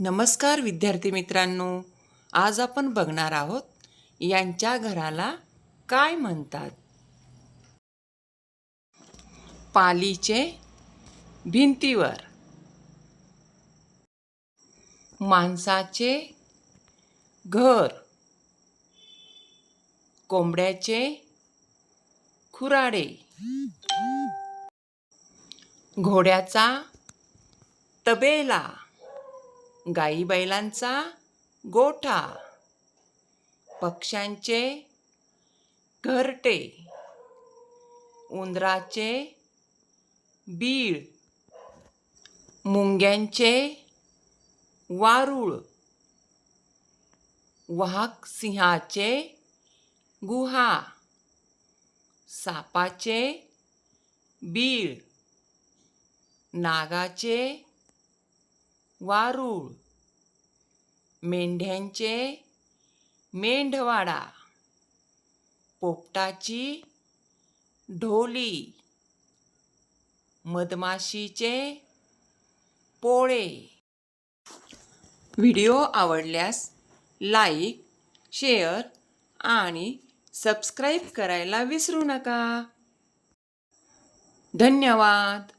नमस्कार विद्यार्थी मित्रांनो. आज आपण बघणार आहोत यांच्या घराला काय म्हणतात? पालीचे भिंतीवर. माणसाचे घर. कोंबड्याचे खुराडे. घोड्याचा तबेला. गाई बैलांचा गोठा. पक्ष्यांचे घरटे. उंदराचे बीळ मुंग्यांचे वारूळ. वाहक सिंहाचे गुहा. सापाचे बीळ नागाचे वारूळ. मेंढ्यांचे मेंढवाडा पोपटाची ढोली मधमाशीचे पोळे. व्हिडिओ आवडल्यास लाईक शेअर आणि सबस्क्राईब करायला विसरू नका. धन्यवाद.